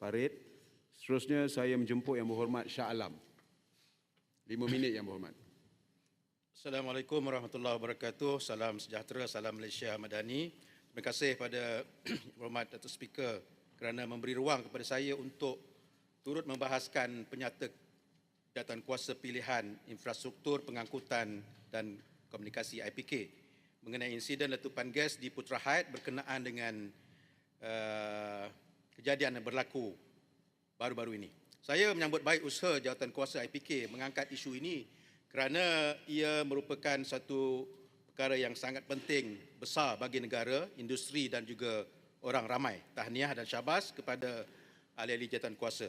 parit. Seterusnya saya menjemput Yang Berhormat Shah Alam. Lima minit Yang Berhormat. Assalamualaikum warahmatullahi wabarakatuh. Salam sejahtera, salam Malaysia Madani. Terima kasih pada Yang Berhormat Datuk Speaker kerana memberi ruang kepada saya untuk turut membahaskan penyata jawatan kuasa pilihan infrastruktur pengangkutan dan komunikasi IPK mengenai insiden letupan gas di Putra Heights berkenaan dengan uh, kejadian yang berlaku baru-baru ini. Saya menyambut baik usaha jawatan kuasa IPK mengangkat isu ini kerana ia merupakan satu perkara yang sangat penting besar bagi negara, industri dan juga orang ramai. Tahniah dan syabas kepada ahli-ahli jawatan kuasa.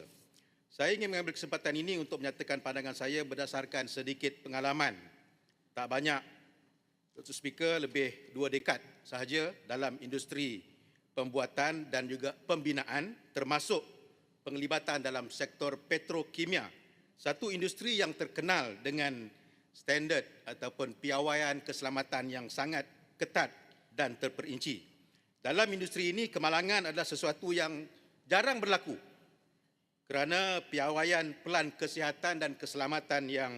Saya ingin mengambil kesempatan ini untuk menyatakan pandangan saya berdasarkan sedikit pengalaman. Tak banyak, Dr. Speaker, lebih dua dekad sahaja dalam industri pembuatan dan juga pembinaan termasuk penglibatan dalam sektor petrokimia. Satu industri yang terkenal dengan standard ataupun piawaian keselamatan yang sangat ketat dan terperinci. Dalam industri ini, kemalangan adalah sesuatu yang jarang berlaku kerana piawaian pelan kesihatan dan keselamatan yang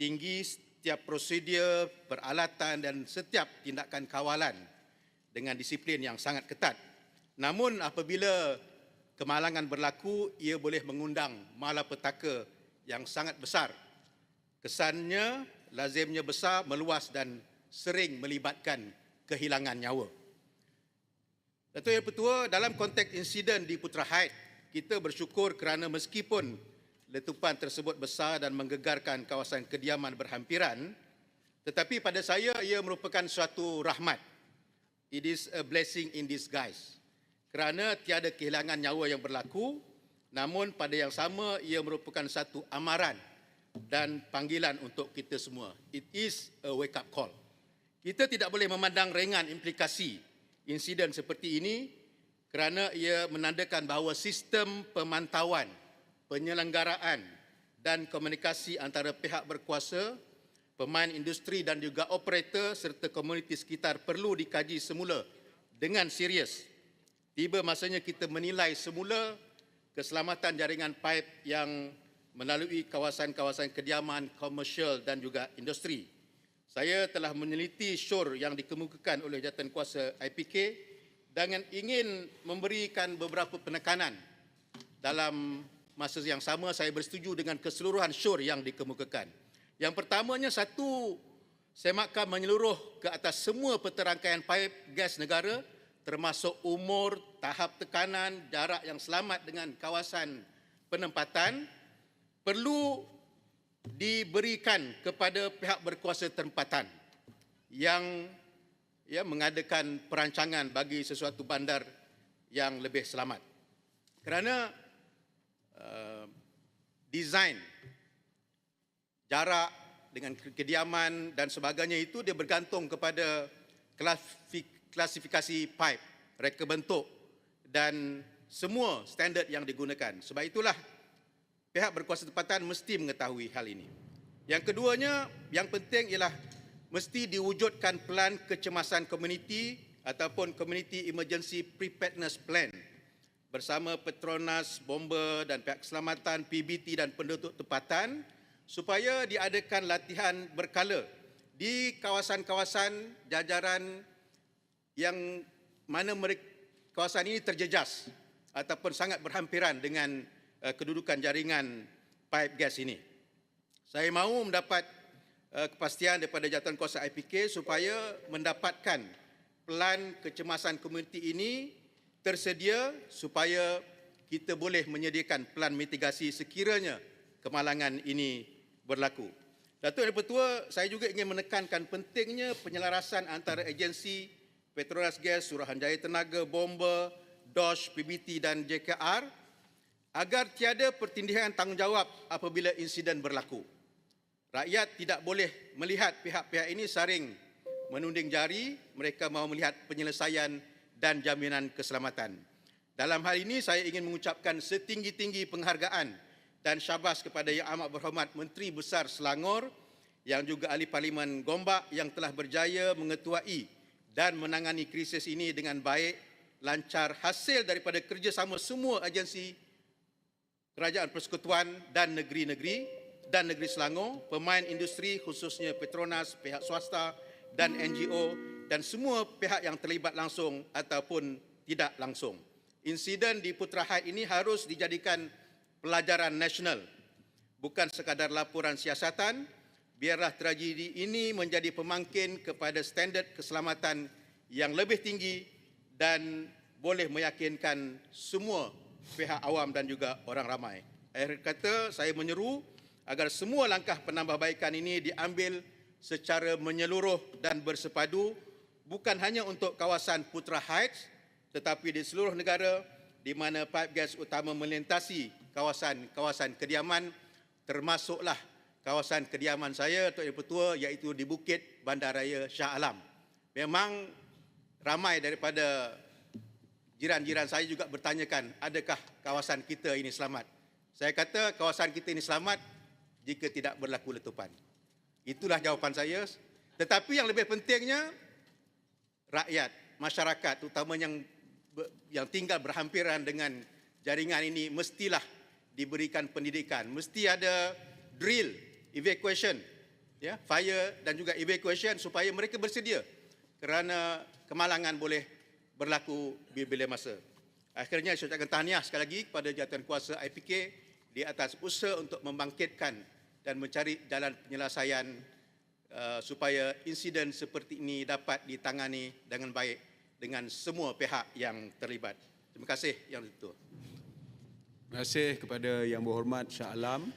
tinggi setiap prosedur, peralatan dan setiap tindakan kawalan dengan disiplin yang sangat ketat. Namun apabila kemalangan berlaku, ia boleh mengundang malapetaka yang sangat besar. Kesannya lazimnya besar, meluas dan sering melibatkan kehilangan nyawa. Datuk Yang Pertua, dalam konteks insiden di Putra Heights, kita bersyukur kerana meskipun letupan tersebut besar dan menggegarkan kawasan kediaman berhampiran, tetapi pada saya ia merupakan suatu rahmat. It is a blessing in disguise. Kerana tiada kehilangan nyawa yang berlaku, namun pada yang sama ia merupakan satu amaran dan panggilan untuk kita semua. It is a wake up call. Kita tidak boleh memandang ringan implikasi insiden seperti ini kerana ia menandakan bahawa sistem pemantauan, penyelenggaraan dan komunikasi antara pihak berkuasa, pemain industri dan juga operator serta komuniti sekitar perlu dikaji semula dengan serius. Tiba masanya kita menilai semula keselamatan jaringan pipe yang melalui kawasan-kawasan kediaman, komersial dan juga industri. Saya telah meneliti syur yang dikemukakan oleh jawatan kuasa IPK dengan ingin memberikan beberapa penekanan dalam masa yang sama saya bersetuju dengan keseluruhan syur yang dikemukakan. Yang pertamanya satu semakan menyeluruh ke atas semua peterangkaian pipe gas negara termasuk umur, tahap tekanan, jarak yang selamat dengan kawasan penempatan perlu diberikan kepada pihak berkuasa tempatan yang ya mengadakan perancangan bagi sesuatu bandar yang lebih selamat. Kerana uh, desain jarak dengan kediaman dan sebagainya itu dia bergantung kepada klasifikasi pipe, reka bentuk dan semua standard yang digunakan. Sebab itulah pihak berkuasa tempatan mesti mengetahui hal ini. Yang keduanya, yang penting ialah mesti diwujudkan pelan kecemasan komuniti ataupun community emergency preparedness plan bersama Petronas, Bomber dan pihak keselamatan, PBT dan penduduk tempatan supaya diadakan latihan berkala di kawasan-kawasan jajaran yang mana mereka, kawasan ini terjejas ataupun sangat berhampiran dengan uh, kedudukan jaringan pipe gas ini. Saya mahu mendapat Eh, kepastian daripada jawatan kuasa IPK supaya mendapatkan pelan kecemasan komuniti ini tersedia supaya kita boleh menyediakan pelan mitigasi sekiranya kemalangan ini berlaku. Datuk Yang Pertua, saya juga ingin menekankan pentingnya penyelarasan antara agensi Petronas Gas, Suruhanjaya Tenaga, Bomba, DOSH, PBT dan JKR agar tiada pertindihan tanggungjawab apabila insiden berlaku. Rakyat tidak boleh melihat pihak-pihak ini saring menunding jari, mereka mahu melihat penyelesaian dan jaminan keselamatan. Dalam hal ini saya ingin mengucapkan setinggi-tinggi penghargaan dan syabas kepada Yang Amat Berhormat Menteri Besar Selangor yang juga ahli Parlimen Gombak yang telah berjaya mengetuai dan menangani krisis ini dengan baik, lancar hasil daripada kerjasama semua agensi Kerajaan Persekutuan dan negeri-negeri dan negeri Selangor, pemain industri khususnya Petronas, pihak swasta dan NGO dan semua pihak yang terlibat langsung ataupun tidak langsung. Insiden di Putra Heights ini harus dijadikan pelajaran nasional bukan sekadar laporan siasatan, biarlah tragedi ini menjadi pemangkin kepada standard keselamatan yang lebih tinggi dan boleh meyakinkan semua pihak awam dan juga orang ramai. Akhir kata, saya menyeru agar semua langkah penambahbaikan ini diambil secara menyeluruh dan bersepadu bukan hanya untuk kawasan Putra Heights tetapi di seluruh negara di mana pipe gas utama melintasi kawasan-kawasan kediaman termasuklah kawasan kediaman saya Tok Yang Petua iaitu di Bukit Bandaraya Shah Alam. Memang ramai daripada jiran-jiran saya juga bertanyakan adakah kawasan kita ini selamat. Saya kata kawasan kita ini selamat jika tidak berlaku letupan. Itulah jawapan saya. Tetapi yang lebih pentingnya rakyat, masyarakat terutama yang yang tinggal berhampiran dengan jaringan ini mestilah diberikan pendidikan. Mesti ada drill, evacuation, ya, fire dan juga evacuation supaya mereka bersedia kerana kemalangan boleh berlaku bila masa. Akhirnya saya ucapkan tahniah sekali lagi kepada jawatan kuasa IPK di atas usaha untuk membangkitkan dan mencari jalan penyelesaian uh, supaya insiden seperti ini dapat ditangani dengan baik dengan semua pihak yang terlibat. Terima kasih yang itu. Terima kasih kepada Yang Berhormat Shah Alam.